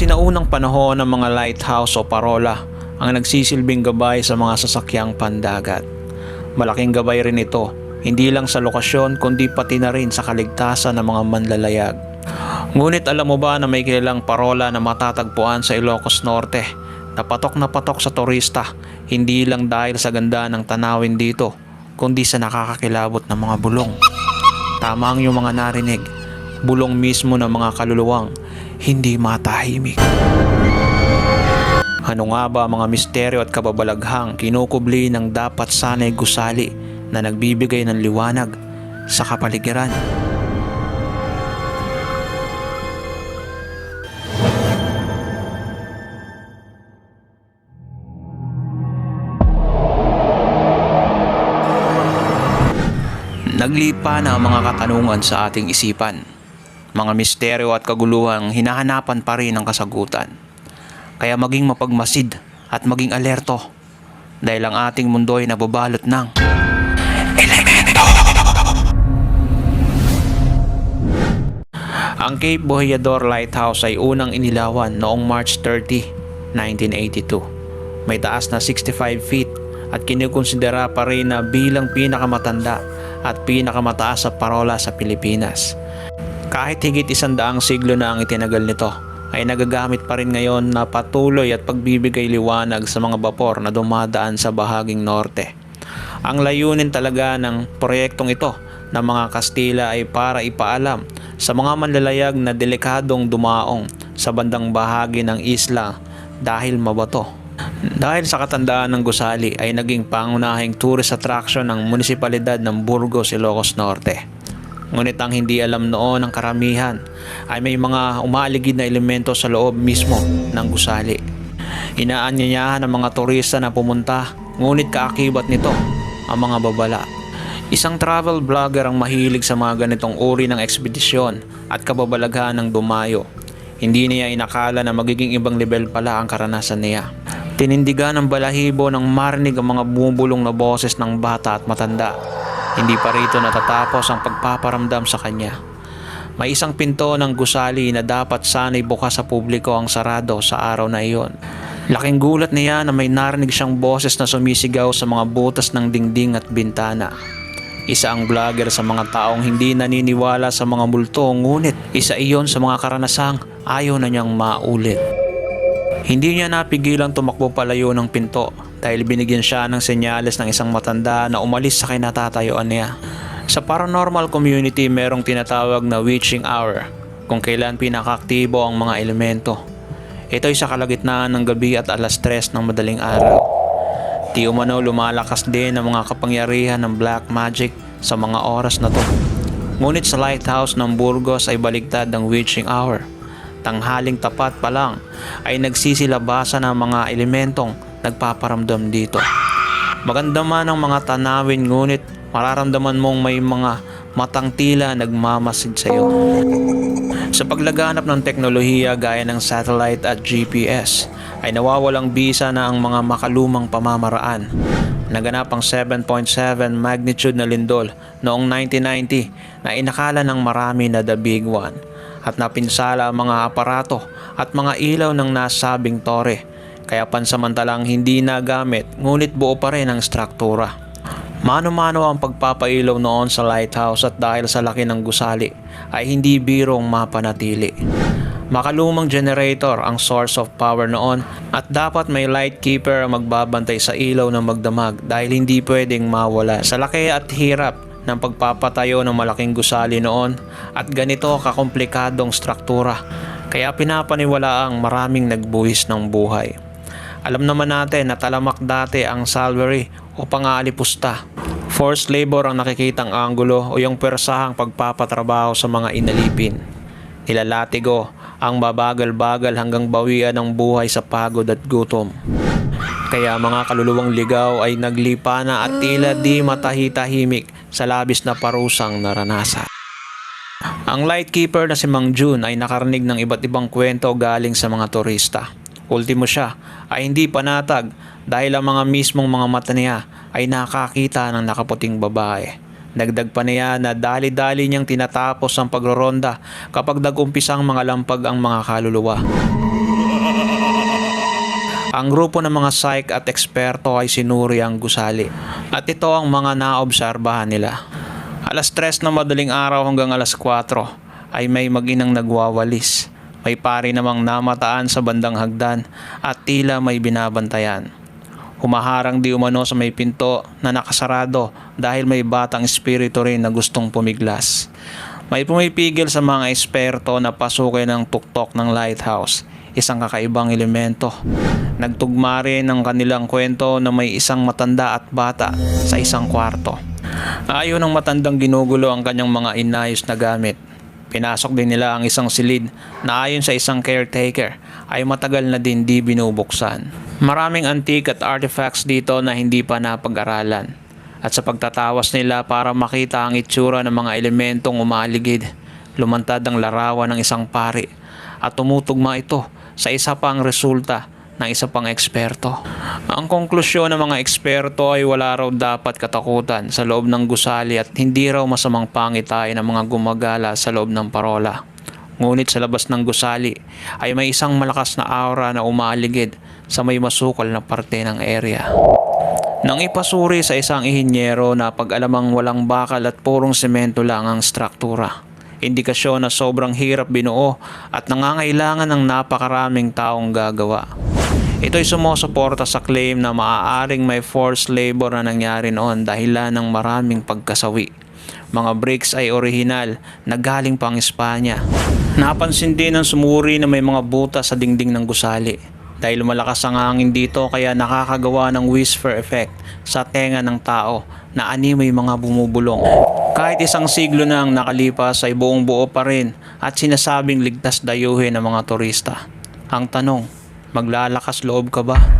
sinaunang panahon ng mga lighthouse o parola ang nagsisilbing gabay sa mga sasakyang pandagat. Malaking gabay rin ito, hindi lang sa lokasyon kundi pati na rin sa kaligtasan ng mga manlalayag. Ngunit alam mo ba na may kilalang parola na matatagpuan sa Ilocos Norte na patok na patok sa turista hindi lang dahil sa ganda ng tanawin dito kundi sa nakakakilabot ng mga bulong. Tama ang iyong mga narinig, bulong mismo ng mga kaluluwang hindi matahimik. Ano nga ba mga misteryo at kababalaghang kinukubli ng dapat sanay gusali na nagbibigay ng liwanag sa kapaligiran? Naglipa na ang mga katanungan sa ating isipan. Mga misteryo at kaguluhang hinahanapan pa rin ang kasagutan. Kaya maging mapagmasid at maging alerto dahil ang ating mundo ay nababalot ng elemento. Ang Cape Bohillador Lighthouse ay unang inilawan noong March 30, 1982. May taas na 65 feet at kinukonsidera pa rin na bilang pinakamatanda at pinakamataas sa parola sa Pilipinas. Kahit higit isang daang siglo na ang itinagal nito, ay nagagamit pa rin ngayon na patuloy at pagbibigay liwanag sa mga bapor na dumadaan sa bahaging norte. Ang layunin talaga ng proyektong ito ng mga Kastila ay para ipaalam sa mga manlalayag na delikadong dumaong sa bandang bahagi ng isla dahil mabato. Dahil sa katandaan ng gusali ay naging pangunahing tourist attraction ng munisipalidad ng Burgos, Ilocos Norte. Ngunit ang hindi alam noon ng karamihan ay may mga umaaligid na elemento sa loob mismo ng gusali. Inaanyayahan ng mga turista na pumunta ngunit kaakibat nito ang mga babala. Isang travel vlogger ang mahilig sa mga ganitong uri ng ekspedisyon at kababalaghan ng dumayo. Hindi niya inakala na magiging ibang level pala ang karanasan niya. Tinindigan ng balahibo ng marinig ang mga bumubulong na boses ng bata at matanda. Hindi pa rito natatapos ang pagpaparamdam sa kanya. May isang pinto ng gusali na dapat sana'y bukas sa publiko ang sarado sa araw na iyon. Laking gulat niya na may narinig siyang boses na sumisigaw sa mga butas ng dingding at bintana. Isa ang vlogger sa mga taong hindi naniniwala sa mga multo ngunit isa iyon sa mga karanasang ayaw na niyang maulit. Hindi niya napigilang tumakbo palayo ng pinto dahil binigyan siya ng senyales ng isang matanda na umalis sa kinatatayuan niya. Sa paranormal community merong tinatawag na witching hour kung kailan pinakaaktibo ang mga elemento. Ito ay sa kalagitnaan ng gabi at alas 3 ng madaling araw. Di umano lumalakas din ang mga kapangyarihan ng black magic sa mga oras na to. Ngunit sa lighthouse ng Burgos ay baligtad ng witching hour. Tanghaling tapat pa lang ay nagsisilabasan ng mga elementong nagpaparamdam dito. Maganda man ang mga tanawin ngunit mararamdaman mong may mga matang tila nagmamasid sa iyo. Sa paglaganap ng teknolohiya gaya ng satellite at GPS ay nawawalang bisa na ang mga makalumang pamamaraan. Naganap ang 7.7 magnitude na lindol noong 1990 na inakala ng marami na the big one at napinsala ang mga aparato at mga ilaw ng nasabing tore kaya pansamantalang hindi nagamit ngunit buo pa rin ang struktura. Mano-mano ang pagpapailaw noon sa lighthouse at dahil sa laki ng gusali ay hindi birong mapanatili. Makalumang generator ang source of power noon at dapat may light keeper ang magbabantay sa ilaw ng magdamag dahil hindi pwedeng mawala. Sa laki at hirap ng pagpapatayo ng malaking gusali noon at ganito kakomplikadong struktura kaya pinapaniwala ang maraming nagbuhis ng buhay. Alam naman natin na talamak dati ang salvary o pangalipusta. Forced labor ang nakikitang anggulo o yung persahang pagpapatrabaho sa mga inalipin. Nilalatigo ang babagal-bagal hanggang bawian ng buhay sa pagod at gutom. Kaya mga kaluluwang ligaw ay naglipa na at tila di matahi-tahimik sa labis na parusang naranasan. Ang lightkeeper na si Mang Jun ay nakarinig ng iba't ibang kwento galing sa mga turista. Ultimo siya ay hindi panatag dahil ang mga mismong mga mata niya ay nakakita ng nakaputing babae. Dagdag pa niya na dali-dali niyang tinatapos ang pagroronda kapag nagumpisang mga lampag ang mga kaluluwa. Ang grupo ng mga psych at eksperto ay sinuri ang gusali. At ito ang mga naobserbahan nila. Alas 3 na madaling araw hanggang alas 4 ay may maginang nagwawalis. May pari namang namataan sa bandang hagdan at tila may binabantayan. Humaharang di umano sa may pinto na nakasarado dahil may batang espiritu rin na gustong pumiglas. May pumipigil sa mga eksperto na pasukin ng tuktok ng lighthouse, isang kakaibang elemento. Nagtugma rin ang kanilang kwento na may isang matanda at bata sa isang kwarto. Ayon ng matandang ginugulo ang kanyang mga inayos na gamit. Pinasok din nila ang isang silid na ayon sa isang caretaker ay matagal na din di binubuksan. Maraming antique at artifacts dito na hindi pa napag-aralan. At sa pagtatawas nila para makita ang itsura ng mga elementong umaligid, lumantad ang larawan ng isang pari at tumutugma ito sa isa pang resulta ng isa pang eksperto. Ang konklusyon ng mga eksperto ay wala raw dapat katakutan sa loob ng gusali at hindi raw masamang pangitain ng mga gumagala sa loob ng parola. Ngunit sa labas ng gusali ay may isang malakas na aura na umaaligid sa may masukal na parte ng area. Nang ipasuri sa isang ihinyero na pag-alamang walang bakal at purong semento lang ang struktura. Indikasyon na sobrang hirap binuo at nangangailangan ng napakaraming taong gagawa. Ito'y sumusuporta sa claim na maaaring may forced labor na nangyari noon dahilan ng maraming pagkasawi. Mga bricks ay orihinal na galing pang Espanya. Napansin din ng sumuri na may mga butas sa dingding ng gusali. Dahil malakas ang hangin dito kaya nakakagawa ng whisper effect sa tenga ng tao na ani may mga bumubulong. Kahit isang siglo na ang nakalipas ay buong buo pa rin at sinasabing ligtas dayuhin ng mga turista. Ang tanong, maglalakas loob ka ba?